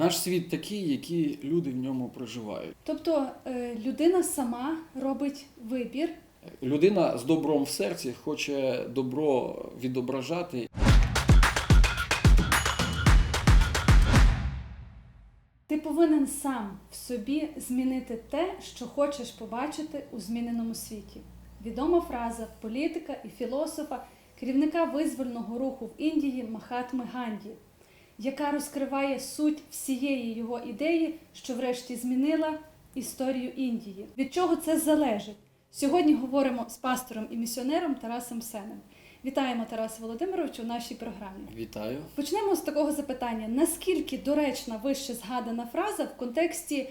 Наш світ такий, який люди в ньому проживають. Тобто е, людина сама робить вибір. Людина з добром в серці хоче добро відображати. Ти повинен сам в собі змінити те, що хочеш побачити у зміненому світі. Відома фраза політика і філософа, керівника визвольного руху в Індії Махатми Ганді, яка розкриває суть всієї його ідеї, що врешті змінила історію Індії. Від чого це залежить? Сьогодні говоримо з пастором і місіонером Тарасом Сенем. Вітаємо Тараса Володимировичу у нашій програмі. Вітаю. Почнемо з такого запитання: наскільки доречна вище згадана фраза в контексті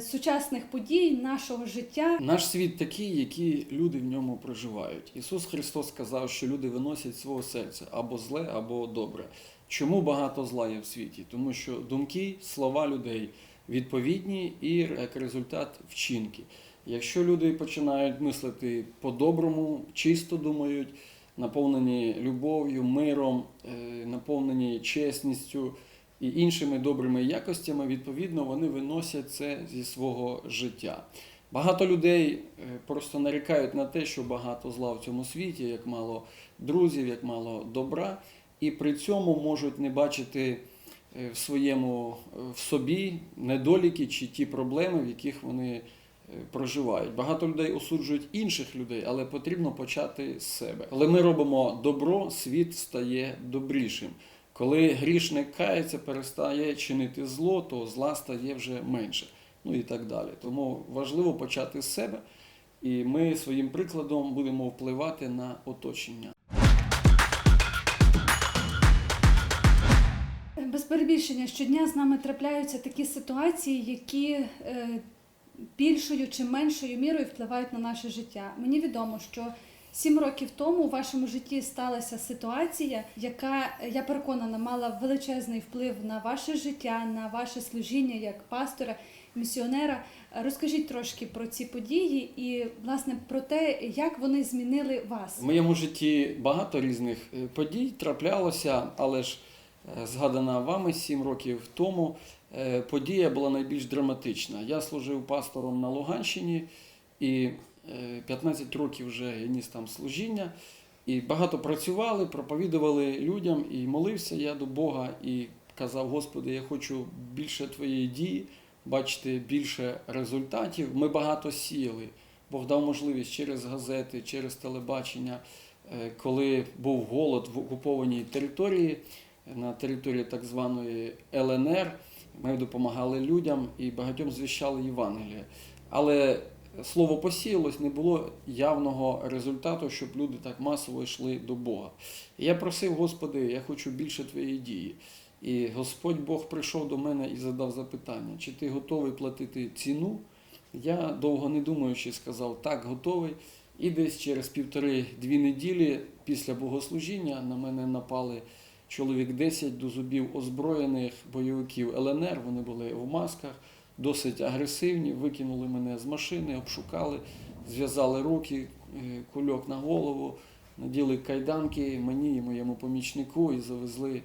сучасних подій нашого життя? Наш світ такий, який люди в ньому проживають. Ісус Христос сказав, що люди виносять свого серця або зле, або добре. Чому багато зла є в світі? Тому що думки, слова людей відповідні і як результат вчинки. Якщо люди починають мислити по-доброму, чисто думають, наповнені любов'ю, миром, е, наповнені чесністю і іншими добрими якостями, відповідно, вони виносять це зі свого життя. Багато людей е, просто нарікають на те, що багато зла в цьому світі, як мало друзів, як мало добра, і при цьому можуть не бачити е, в своєму е, в собі недоліки чи ті проблеми, в яких вони проживають. Багато людей осуджують інших людей, але потрібно почати з себе. Коли ми робимо добро, світ стає добрішим. Коли грішник кається, перестає чинити зло, то зла стає вже менше. Ну і так далі. Тому важливо почати з себе, і ми своїм прикладом будемо впливати на оточення. Без перебільшення щодня з нами трапляються такі ситуації, які е, більшою чи меншою мірою впливають на наше життя. Мені відомо, що сім років тому у вашому житті сталася ситуація, яка я переконана мала величезний вплив на ваше життя, на ваше служіння як пастора, місіонера. Розкажіть трошки про ці події і власне про те, як вони змінили вас. В моєму житті багато різних е, подій траплялося, але ж е, згадана вами сім років тому е, подія була найбільш драматична. Я служив пастором на Луганщині і 15 років вже я ніс там служіння. І багато працювали, проповідували людям, і молився я до Бога і казав: Господи, я хочу більше твоєї дії, бачити більше результатів. Ми багато сіяли. Бог дав можливість через газети, через телебачення, е, коли був голод в окупованій території, на території так званої ЛНР, ми допомагали людям і багатьом звіщали Євангеліє. Але слово посіялось, не було явного результату, щоб люди так масово йшли до Бога. І я просив, Господи, я хочу більше твоєї дії. І Господь Бог прийшов до мене і задав запитання, чи ти готовий платити ціну? Я довго не думаючи сказав, так, готовий. І десь через півтори-дві неділі після богослужіння на мене напали чоловік 10 до зубів озброєних бойовиків ЛНР. Вони були в масках, досить агресивні, викинули мене з машини, обшукали, зв'язали руки, е, кульок на голову, наділи кайданки мені і моєму помічнику і завезли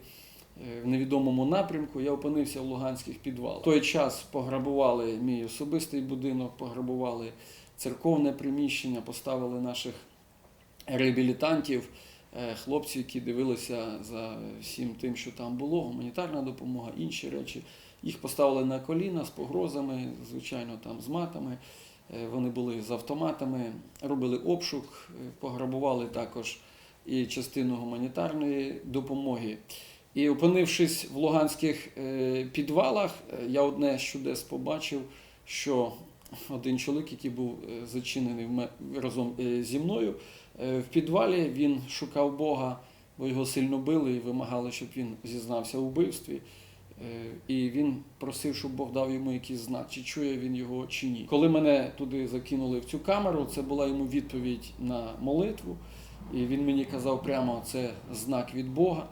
е, в невідомому напрямку. Я опинився в луганських підвалах. В той час пограбували мій особистий будинок, пограбували церковне приміщення, поставили наших реабілітантів, е, хлопців, які дивилися за всім тим, що там було, гуманітарна допомога, інші речі. Їх поставили на коліна з погрозами, звичайно, там з матами. Е, Вони були з автоматами, робили обшук, е, пограбували також і частину гуманітарної допомоги. І опинившись в луганських е, підвалах, я одне з чудес побачив, що один чоловік, який був зачинений разом зі мною в підвалі, він шукав Бога, бо його сильно били і вимагали, щоб він зізнався у вбивстві. Е, І він просив, щоб Бог дав йому якийсь знак, чи чує він його чи ні. Коли мене туди закинули в цю камеру, це була йому відповідь на молитву. І він мені казав прямо, це знак від Бога.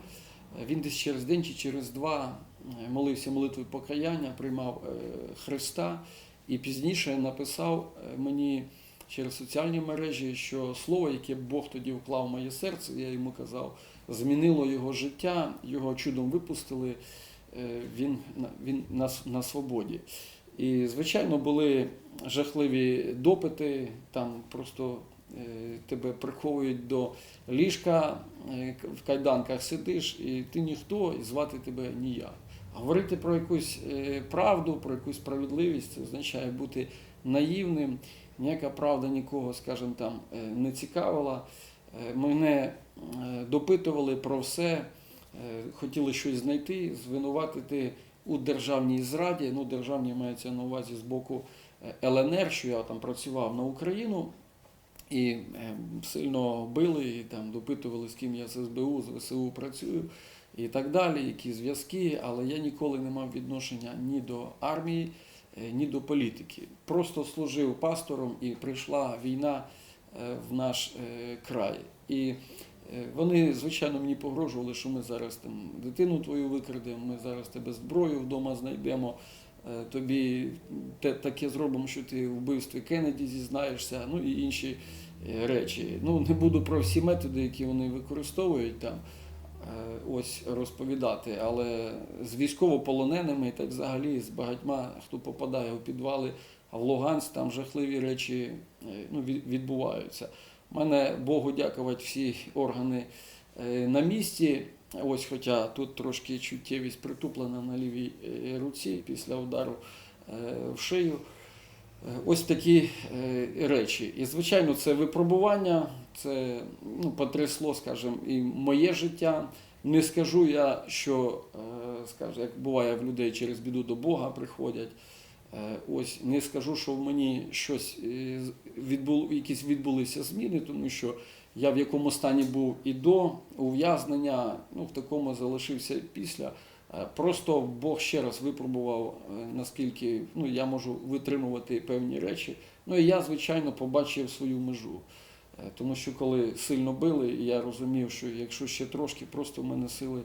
Е, Він десь через день чи через два е, молився молитвою покаяння, приймав Христа і пізніше написав мені через соціальні мережі, що слово, яке Бог тоді вклав в моє серце, я йому казав, змінило його життя, його чудом випустили він, на- він на, на свободі. І, звичайно, були жахливі допити, там просто е, тебе приховують до ліжка, е, в кайданках сидиш, і ти ніхто, і звати тебе ніяк. Говорити про якусь е, правду, про якусь справедливість, означає бути наївним. Ніяка правда нікого, скажімо там, е, не цікавила. Е, Мене е, допитували про все, е, хотіли щось знайти, звинуватити у державній зраді. Ну, державній мається на увазі з боку е, ЛНР, що я там працював на Україну. І е, сильно били, і там допитували, з ким я з СБУ, з ВСУ працюю і так далі, які зв'язки, але я ніколи не мав відношення ні до армії, е, ні до політики. Просто служив пастором і прийшла війна е, в наш е, край. І е, вони, звичайно, мені погрожували, що ми зараз там дитину твою викрадемо, ми зараз тебе зброю вдома знайдемо. е, Тобі те, таке зробимо, що ти в вбивстві Кеннеді зізнаєшся, ну і інші е, речі. Ну, не буду про всі методи, які вони використовують там е, ось розповідати, але з військовополоненими та взагалі з багатьма, хто попадає у підвали, а в Луганськ там жахливі речі е, ну, відбуваються. Мене Богу дякувати всі органи е, на місці. Ось, хоча тут трошки чуттєвість притуплена на лівій е, руці після удару е, в шию. Ось такі речі. І, звичайно, це випробування, це ну, потрясло, скажімо, і моє життя. Не скажу я, що, скажімо, як буває в людей через біду до Бога приходять. Е, Ось не скажу, що в мені щось е, відбул, якісь відбулися зміни, тому що я в якому стані був і до ув'язнення, ну в такому залишився після. Е, Просто Бог ще раз випробував, наскільки ну, я можу витримувати певні речі. Ну і я, звичайно, побачив свою межу. Тому що коли сильно били, я розумів, що якщо ще трошки, просто в мене сили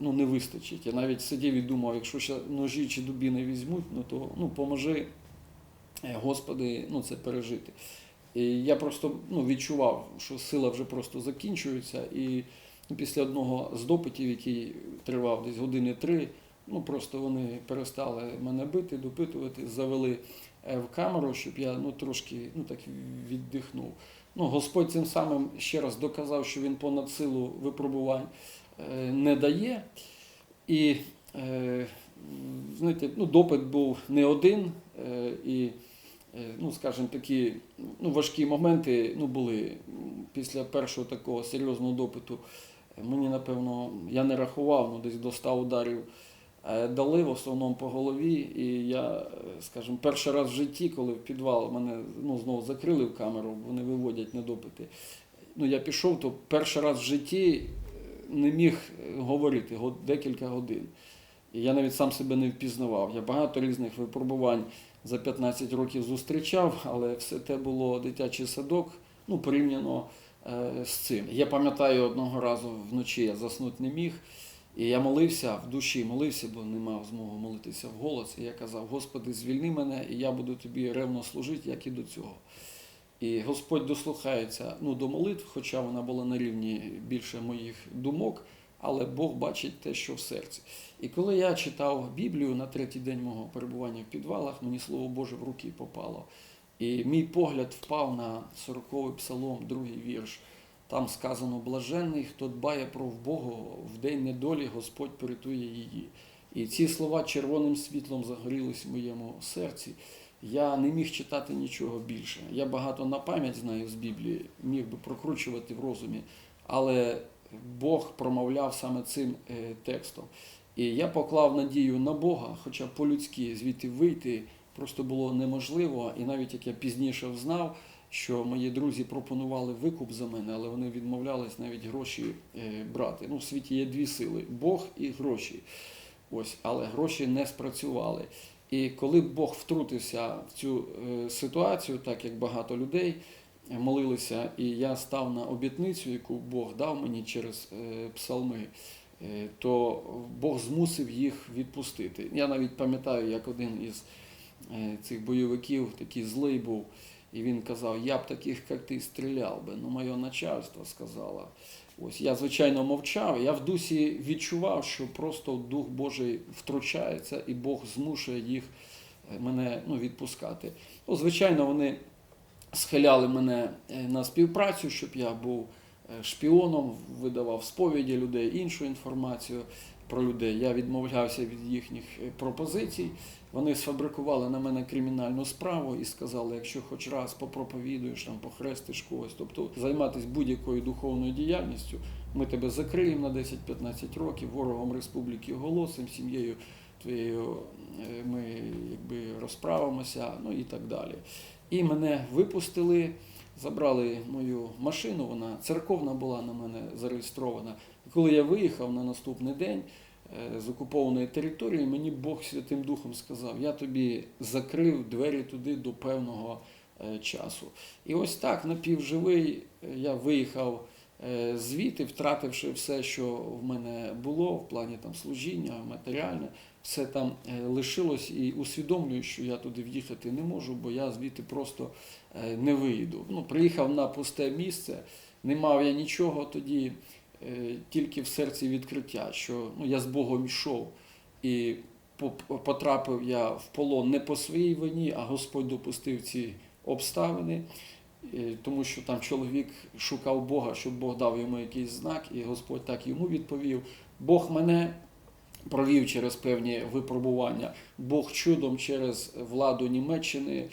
ну, не вистачить. Я навіть сидів і думав, якщо ще ножі чи дубіни візьмуть, ну то ну, поможи, е, Господи, ну, це пережити. І я просто ну, відчував, що сила вже просто закінчується. І після одного з допитів, який тривав десь години три, ну просто вони перестали мене бити, допитувати, завели е, в камеру, щоб я ну, трошки ну, так віддихнув. Ну, Господь цим самим ще раз доказав, що він понад силу випробувань е, не дає. І е, знаєте, ну, допит був не один, е, і, е, ну, скажімо, такі ну, важкі моменти ну, були після першого такого серйозного допиту. е, Мені, напевно, я не рахував, ну, десь до 100 ударів е, дали, в основному по голові. І я, е, скажімо, перший раз в житті, коли в підвал мене ну, знову закрили в камеру, вони виводять на допити. Ну, я пішов, то перший раз в житті е, не міг е, говорити декілька годин. І я навіть сам себе не впізнавав. Я багато різних випробувань за 15 років зустрічав, але все те було дитячий садок, ну, порівняно е, з цим. Я пам'ятаю одного разу вночі я заснути не міг. І я молився в душі, молився, бо не мав змоги молитися в голос. І я казав: Господи, звільни мене, і я буду тобі ревно служити, як і до цього. І Господь дослухається ну, до молитв, хоча вона була на рівні більше моїх думок, але Бог бачить те, що в серці. І коли я читав Біблію на третій день мого перебування в підвалах, мені Слово Боже в руки попало. І мій погляд впав на 40-й псалом, другий вірш. Там сказано: блаженний, хто дбає про вбогого, в день недолі Господь порятує її. І ці слова червоним світлом загорілись в моєму серці. Я не міг читати нічого більше. Я багато на пам'ять знаю з Біблії, міг би прокручувати в розумі, але Бог промовляв саме цим е, текстом. І я поклав надію на Бога, хоча по-людськи звідти вийти просто було неможливо. І навіть як я пізніше взнав, що мої друзі пропонували викуп за мене, але вони відмовлялись навіть гроші е, брати. Ну, в світі є дві сили: Бог і гроші. Ось, але гроші не спрацювали. І коли Бог втрутився в цю е, ситуацію, так як багато людей молилися, і я став на обітницю, яку Бог дав мені через е, псалми, е, то Бог змусив їх відпустити. Я навіть пам'ятаю, як один із цих бойовиків такий злий був, і він казав, я б таких, як ти, стріляв би. Ну, моє начальство сказало. Ось я звичайно мовчав. Я в дусі відчував, що просто Дух Божий втручається, і Бог змушує їх е, мене ну, відпускати. Ну, звичайно, вони схиляли мене е, на співпрацю, щоб я був е, шпіоном, видавав сповіді людей, іншу інформацію про людей. Я відмовлявся від їхніх е, пропозицій. Вони сфабрикували на мене кримінальну справу і сказали, якщо хоч раз попроповідуєш, там, похрестиш когось, тобто займатися будь-якою духовною діяльністю, ми тебе закриємо на 10-15 років, ворогом республіки оголосимо, сім'єю твоєю е, ми якби розправимося, ну і так далі. І мене випустили, забрали мою машину, вона церковна була на мене зареєстрована. І коли я виїхав на наступний день е, з окупованої території, мені Бог Святим Духом сказав: я тобі закрив двері туди до певного е, часу. І ось так, напівживий, е, я виїхав звідти, втративши все, що в мене було в плані там служіння, матеріальне, все там лишилось і усвідомлюю, що я туди в'їхати не можу, бо я звідти просто не виїду. Ну, приїхав на пусте місце, не мав я нічого тоді, тільки в серці відкриття, що ну, я з Богом йшов. І потрапив я в полон не по своїй вині, а Господь допустив ці обставини, Е, тому що там чоловік шукав Бога, щоб Бог дав йому якийсь знак, і Господь так йому відповів. Бог мене провів через певні випробування. Бог чудом через владу Німеччини е,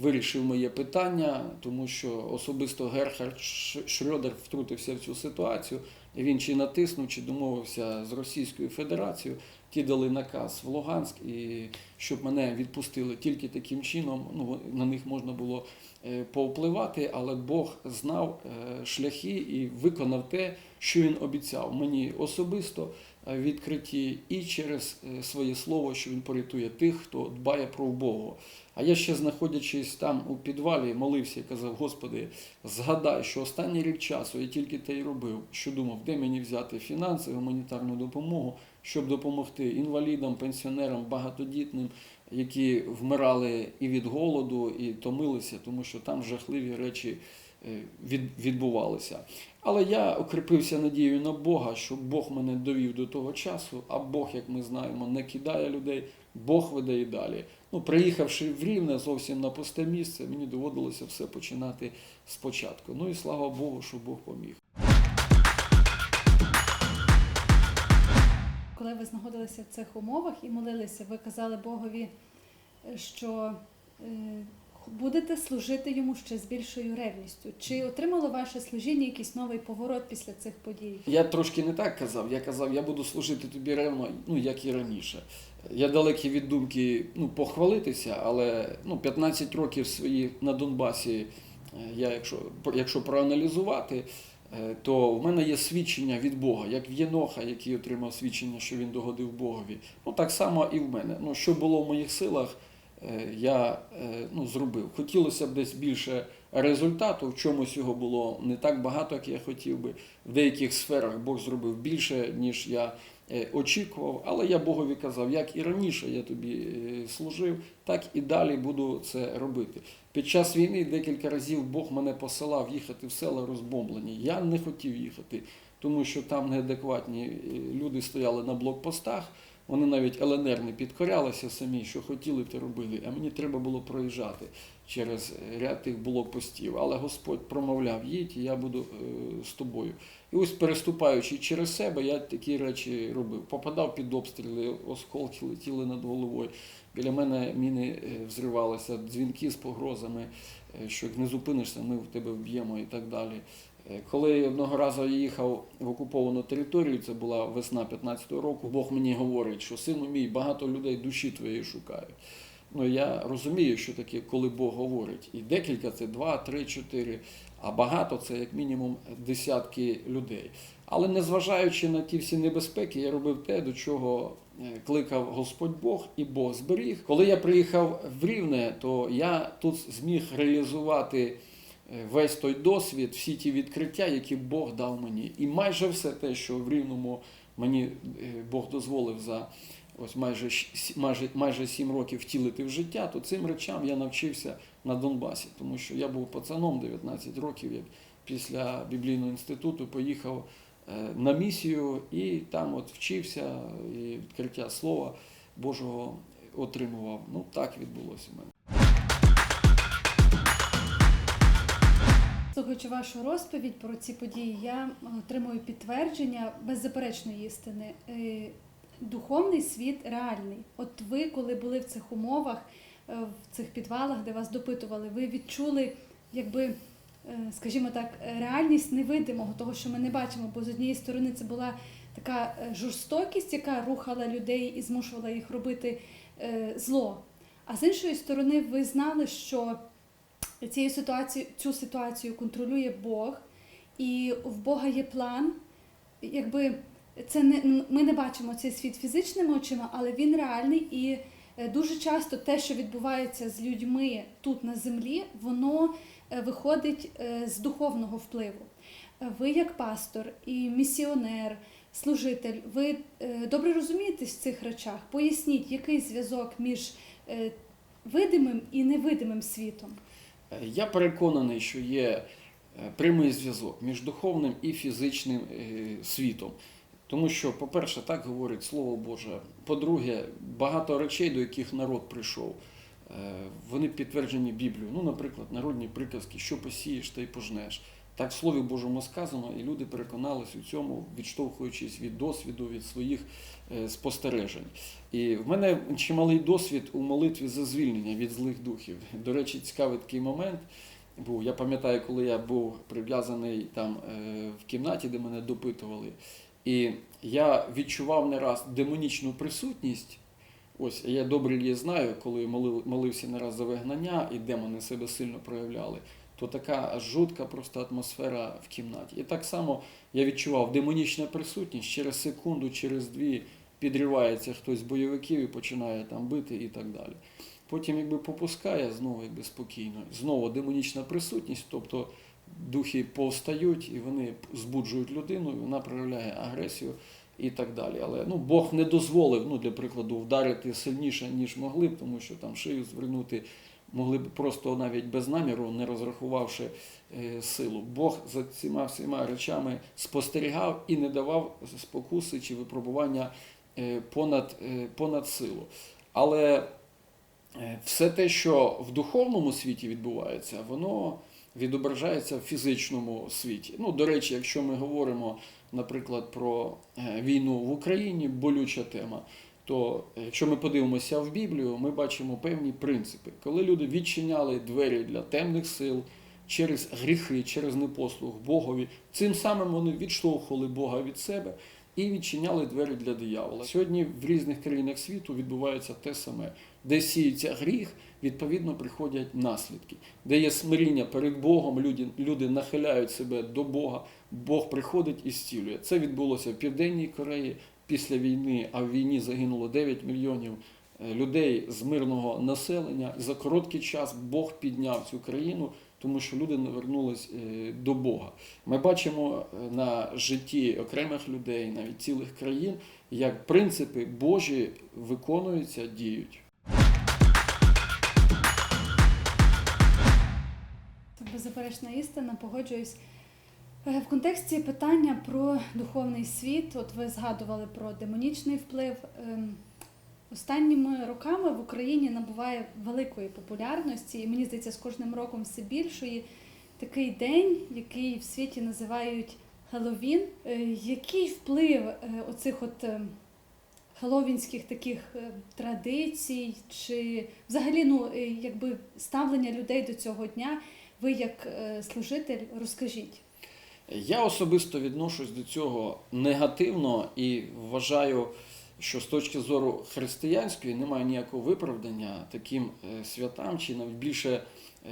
вирішив моє питання, тому що особисто Герхард Ш- Шрёдер втрутився в цю ситуацію. Він чи натиснув, чи домовився з Російською Федерацією. Ті дали наказ в Луганськ, і щоб мене відпустили тільки таким чином. Ну на них можна було е, повпливати, але Бог знав е, шляхи і виконав те, що він обіцяв мені особисто е, відкритті і через е, своє слово, що він порятує тих, хто дбає про Бога. А я ще знаходячись там у підвалі, молився і казав: Господи, згадай, що останній рік часу я тільки те й робив, що думав, де мені взяти фінанси, гуманітарну допомогу, щоб допомогти інвалідам, пенсіонерам, багатодітним, які вмирали і від голоду, і томилися, тому що там жахливі речі е, відбувалися. Але я укріпився надією на Бога, що Бог мене довів до того часу, а Бог, як ми знаємо, не кидає людей, Бог веде і далі. Ну, приїхавши в Рівне зовсім на пусте місце, мені доводилося все починати спочатку. Ну і слава Богу, що Бог поміг. Коли ви знаходилися в цих умовах і молилися, ви казали Богові, е, що е, будете служити йому ще з більшою ревністю. Чи отримало ваше служіння якийсь новий поворот після цих подій? Я трошки не так казав. Я казав, я буду служити тобі ревно, ну як і раніше. Я далекий від думки ну, похвалитися, але ну, 15 років свої на Донбасі, е, я якщо, якщо проаналізувати, е, то в мене є свідчення від Бога, як в Єноха, який отримав свідчення, що він догодив Богові. Ну так само і в мене. Ну, що було в моїх силах, я е, ну, зробив. Хотілося б десь більше результату, в чомусь його було не так багато, як я хотів би. В деяких сферах Бог зробив більше, ніж я е, очікував. Але я Богові казав, як і раніше я тобі е, служив, так і далі буду це робити. Під час війни декілька разів Бог мене посилав їхати в села розбомблені. Я не хотів їхати, тому що там неадекватні е, люди стояли на блокпостах. Вони навіть ЛНР не підкорялися самі, що хотіли, те робили. А мені треба було проїжджати через ряд тих блокпостів. Але Господь промовляв, їдь, і я буду е, з тобою. І ось переступаючи через себе, я такі речі робив. Попадав під обстріли, осколки летіли над головою. Біля мене міни е, взривалися, дзвінки з погрозами, е, що як не зупинишся, ми в тебе вб'ємо і так далі. Коли одного разу їхав в окуповану територію, це була весна 15-го року, Бог мені говорить, що сину мій, багато людей душі твоєї шукають. Ну я розумію, що таке, коли Бог говорить. І декілька це два, три, чотири, а багато це як мінімум десятки людей. Але незважаючи на ті всі небезпеки, я робив те, до чого е, кликав Господь Бог і Бог зберіг. Коли я приїхав в Рівне, то я тут зміг реалізувати весь той досвід, всі ті відкриття, які Бог дав мені. І майже все те, що в Рівному мені е, Бог дозволив за ось майже, майже, майже 7 років втілити в життя, то цим речам я навчився на Донбасі, тому що я був пацаном 19 років, як після біблійного інституту поїхав е, на місію і там от вчився і відкриття Слова Божого отримував. Ну так відбулося в мене. Слухаючи вашу розповідь про ці події, я отримую підтвердження беззаперечної істини. Е, Духовний світ реальний. От ви, коли були в цих умовах, е, в цих підвалах, де вас допитували, ви відчули, якби, е, скажімо так, реальність невидимого, того, що ми не бачимо. Бо з однієї сторони це була така жорстокість, яка рухала людей і змушувала їх робити зло. А з іншої сторони, ви знали, що цією ситуацією, цю ситуацію контролює Бог, і в Бога є план. Якби це не ми не бачимо цей світ фізичними очима, але він реальний і е, дуже часто те, що відбувається з людьми тут на землі, воно е, виходить е, з духовного впливу. Ви, як пастор і місіонер, служитель, ви добре розумієтесь в цих речах. Поясніть, який зв'язок між видимим і невидимим світом. Я переконаний, що є е, прямий зв'язок між духовним і фізичним е, світом. Тому що, по-перше, так говорить Слово Боже. По-друге, багато речей, до яких народ прийшов, е, вони підтверджені Біблією. Ну, наприклад, народні приказки, що посієш, та й пожнеш. Так в Слові Божому сказано, і люди переконались у цьому, відштовхуючись від досвіду, від своїх е, спостережень. І в мене чималий досвід у молитві за звільнення від злих духів. До речі, цікавий такий момент був. Я пам'ятаю, коли я був прив'язаний там е, в кімнаті, де мене допитували. І я відчував не раз демонічну присутність. Ось я добре її знаю, коли молив, молився не раз за вигнання, і демони себе сильно проявляли, то така жутка просто атмосфера в кімнаті. І так само я відчував демонічна присутність через секунду, через дві підривається хтось з бойовиків і починає там бити і так далі. Потім, якби попускає, знову якби спокійно. Знову демонічна присутність, тобто духи повстають і вони збуджують людину, і вона проявляє агресію і так далі. Але ну, Бог не дозволив, ну, для прикладу, вдарити сильніше, ніж могли б, тому що там шию звернути могли б просто навіть без наміру, не розрахувавши е, силу. Бог за цими всіма речами спостерігав і не давав спокуси чи випробування е, понад, е, понад силу. Але все те, що в духовному світі відбувається, воно відображається в фізичному світі. Ну, до речі, якщо ми говоримо, наприклад, про війну в Україні, болюча тема, то е, якщо ми подивимося в Біблію, ми бачимо певні принципи. Коли люди відчиняли двері для темних сил через гріхи, через непослух Богові, цим самим вони відштовхували Бога від себе і відчиняли двері для диявола. Сьогодні в різних країнах світу відбувається те саме, де сіється гріх, відповідно приходять наслідки, де є смиріння перед Богом, люди, люди нахиляють себе до Бога, Бог приходить і зцілює. Це відбулося в Південній Кореї після війни, а в війні загинуло 9 мільйонів е, людей з мирного населення. За короткий час Бог підняв цю країну, тому що люди не вернулись е, до Бога. Ми бачимо е, на житті окремих людей, навіть цілих країн, як принципи Божі виконуються, діють. Беззаперечна істина, погоджуюсь. Е, В контексті питання про духовний світ, от ви згадували про демонічний вплив. Ем, Останніми роками в Україні набуває великої популярності, і мені здається, з кожним роком все більшої такий день, який в світі називають Хеллоуін. Е, Який вплив е, оцих от хеллоуінських таких традицій, чи взагалі ну, якби ставлення людей до цього дня, ви як служитель розкажіть. Я особисто відношусь до цього негативно і вважаю, що з точки зору християнської немає ніякого виправдання таким е, святам, чи навіть більше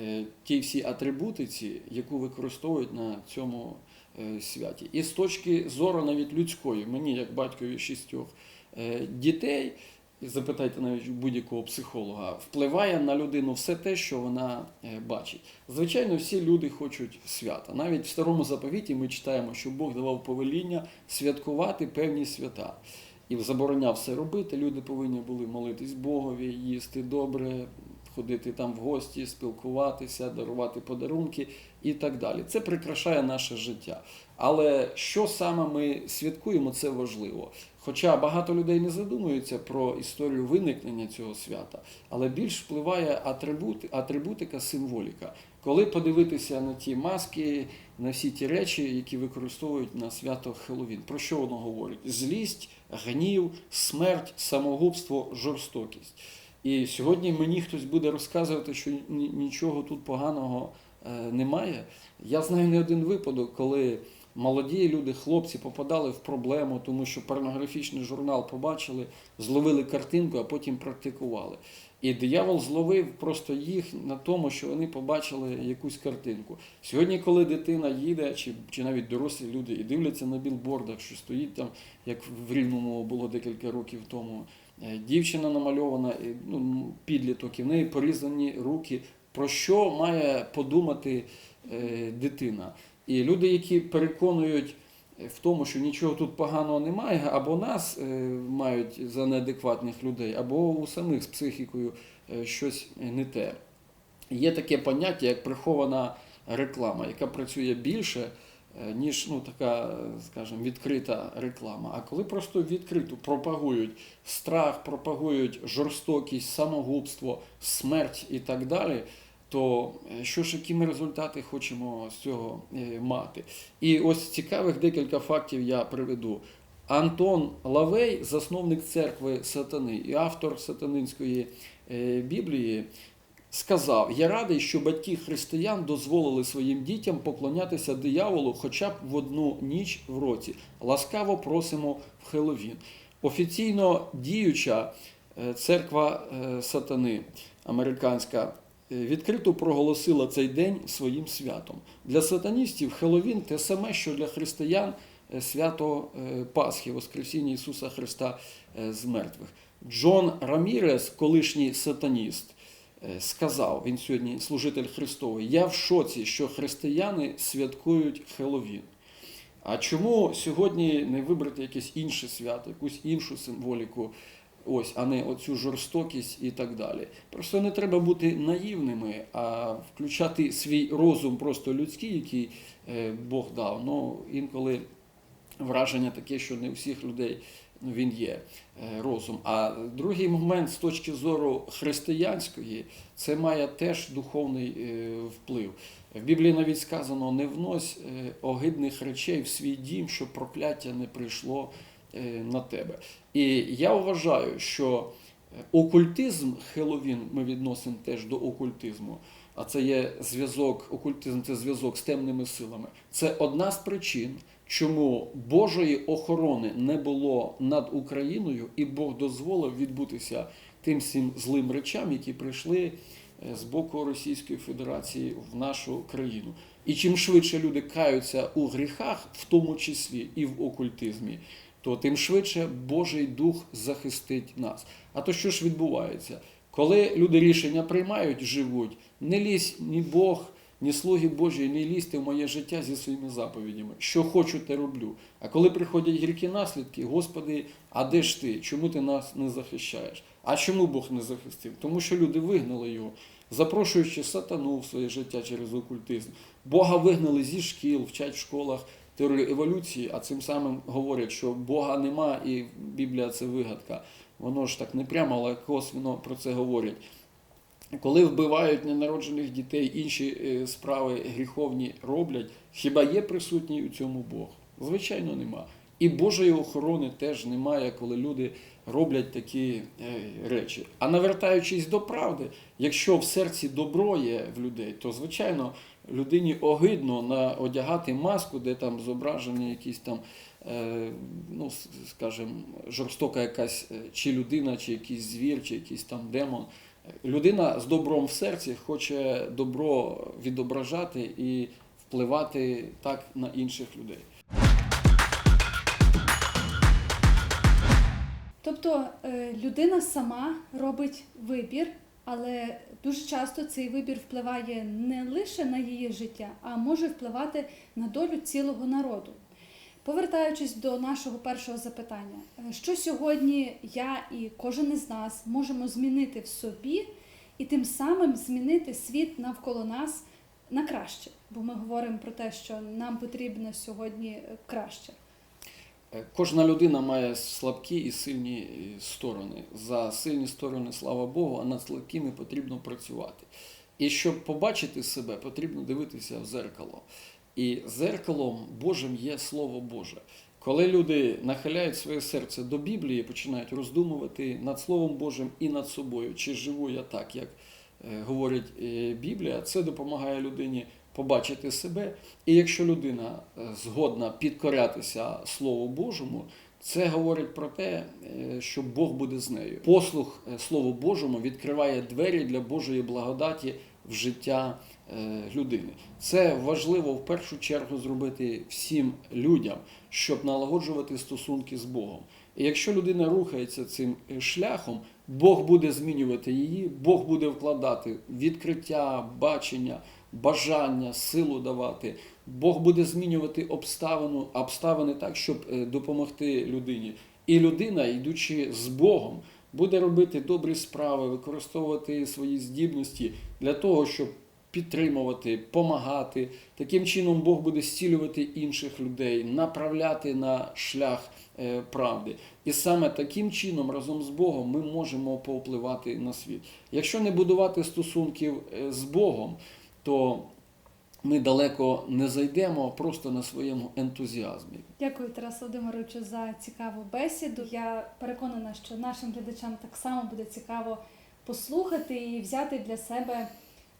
е, ті всі атрибутиці, яку використовують на цьому е, святі. І з точки зору навіть людської, мені, як батькові шістьох дітей, запитайте навіть будь-якого психолога, впливає на людину все те, що вона е, бачить. Звичайно, всі люди хочуть свята. Навіть в старому заповіті ми читаємо, що Бог давав повеління святкувати певні свята. І забороняв все робити. Люди повинні були молитись Богові, їсти добре, ходити там в гості, спілкуватися, дарувати подарунки і так далі. Це прикрашає наше життя. Але що саме ми святкуємо, це важливо. Хоча багато людей не задумуються про історію виникнення цього свята, але більш впливає атрибути, атрибутика, символіка. Коли подивитися на ті маски, на всі ті речі, які використовують на свято Хеллоуін, про що воно говорить? Злість, гнів, смерть, самогубство, жорстокість. І сьогодні мені хтось буде розказувати, що нічого тут поганого е, немає. Я знаю не один випадок, коли молоді люди, хлопці попадали в проблему, тому що порнографічний журнал побачили, зловили картинку, а потім практикували. І диявол зловив просто їх на тому, що вони побачили якусь картинку. Сьогодні, коли дитина їде, чи, чи навіть дорослі люди і дивляться на білбордах, що стоїть там, як в Рівному було декілька років тому, е, дівчина намальована, ну, підліток, і в неї порізані руки. Про що має подумати е, дитина? І люди, які переконують в тому, що нічого тут поганого немає, або нас е, мають за неадекватних людей, або у самих з психікою е, щось не те. Є таке поняття, як прихована реклама, яка працює більше, е, ніж ну, така, скажімо, відкрита реклама. А коли просто відкрито пропагують страх, пропагують жорстокість, самогубство, смерть і так далі, то е, що ж, які ми результати хочемо з цього е, мати? І ось цікавих декілька фактів я приведу. Антон Лавей, засновник церкви сатани і автор сатанинської е, Біблії, сказав: Я радий, що батьки християн дозволили своїм дітям поклонятися дияволу хоча б в одну ніч в році. Ласкаво просимо в Хеловін. Офіційно діюча церква сатани американська відкрито проголосила цей день своїм святом. Для сатаністів Хеловін те саме, що для християн е, свято е, Пасхи, Воскресіння Ісуса Христа е, з мертвих. Джон Рамірес, колишній сатаніст, е, сказав, він сьогодні служитель Христовий, я в шоці, що християни святкують Хеловін. А чому сьогодні не вибрати якесь інше свято, якусь іншу символіку, ось, а не оцю жорстокість і так далі? Просто не треба бути наївними, а включати свій розум просто людський, який е, Бог дав. Ну, інколи враження таке, що не у всіх людей він є е, розум. А другий момент з точки зору християнської, це має теж духовний е, вплив. В Біблії навіть сказано: не внось огидних речей в свій дім, щоб прокляття не прийшло на тебе. І я вважаю, що е, окультизм Хеловін ми відносимо теж до окультизму. А це є зв'язок, окультизм це зв'язок з темними силами. Це одна з причин, чому Божої охорони не було над Україною, і Бог дозволив відбутися тим всім злим речам, які прийшли е, з боку Російської Федерації в нашу країну. І чим швидше люди каються у гріхах, в тому числі і в окультизмі, то тим швидше Божий Дух захистить нас. А то що ж відбувається? Коли люди рішення приймають, живуть, не лізь ні Бог, ні слуги Божі, не лізьте в моє життя зі своїми заповідями. Що хочу, те роблю. А коли приходять гіркі наслідки, Господи, а де ж ти? Чому ти нас не захищаєш? А чому Бог не захистив? Тому що люди вигнали його, запрошуючи сатану в своє життя через окультизм. Бога вигнали зі шкіл, вчать в школах теорію еволюції, а цим самим говорять, що Бога нема і Біблія це вигадка. Воно ж так не прямо, але косвіно про це говорять. Коли вбивають ненароджених дітей, інші е, справи гріховні роблять, хіба є присутній у цьому Бог? Звичайно, нема. І Божої охорони теж немає, коли люди роблять такі е, речі. А навертаючись до правди, якщо в серці добро є в людей, то звичайно людині огидно на одягати маску, де там зображені якісь там, е, ну скажімо, жорстока якась е, чи людина, чи якийсь звір, чи якийсь там демон. Людина з добром в серці хоче добро відображати і впливати так на інших людей. Тобто е, людина сама робить вибір, але дуже часто цей вибір впливає не лише на її життя, а може впливати на долю цілого народу. Повертаючись до нашого першого запитання, е, що сьогодні я і кожен із нас можемо змінити в собі і тим самим змінити світ навколо нас на краще. Бо ми говоримо про те, що нам потрібно сьогодні е, краще. Е, Кожна людина має слабкі і сильні е, сторони. За сильні сторони, слава Богу, а над слабкими потрібно працювати. І щоб побачити себе, потрібно дивитися в зеркало. І зеркалом Божим є Слово Боже. Коли люди нахиляють своє серце до Біблії, починають роздумувати над Словом Божим і над собою, чи живу я так, як е, говорить Біблія, це допомагає людині побачити себе. І якщо людина е, згодна підкорятися Слову Божому, це говорить про те, е, що Бог буде з нею. Послух е, Слову Божому відкриває двері для Божої благодаті в життя людини. Це важливо в першу чергу зробити всім людям, щоб налагоджувати стосунки з Богом. І якщо людина рухається цим шляхом, Бог буде змінювати її, Бог буде вкладати відкриття, бачення, бажання, силу давати. Бог буде змінювати обставину, обставини так, щоб е, допомогти людині. І людина, йдучи з Богом, буде робити добрі справи, використовувати свої здібності для того, щоб підтримувати, помагати. Таким чином Бог буде зцілювати інших людей, направляти на шлях е, правди. І саме таким чином, разом з Богом, ми можемо повпливати на світ. Якщо не будувати стосунків е, з Богом, то ми далеко не зайдемо просто на своєму ентузіазмі. Дякую, Тарас Володимировичу, за цікаву бесіду. Я переконана, що нашим глядачам так само буде цікаво послухати і взяти для себе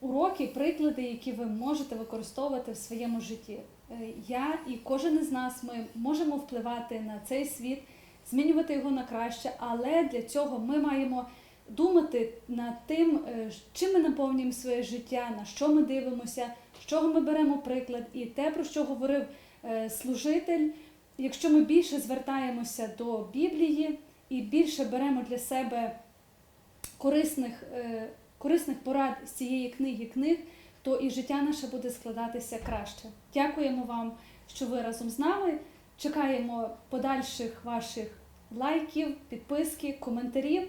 уроки, приклади, які ви можете використовувати в своєму житті. Е, Я і кожен із нас ми можемо впливати на цей світ, змінювати його на краще, але для цього ми маємо думати над тим, е, чим ми наповнюємо своє життя, на що ми дивимося, з чого ми беремо приклад, і те, про що говорив е, служитель. Якщо ми більше звертаємося до Біблії і більше беремо для себе корисних, е, корисних порад з цієї книги книг, то і життя наше буде складатися краще. Дякуємо вам, що ви разом з нами. Чекаємо подальших ваших лайків, підписки, коментарів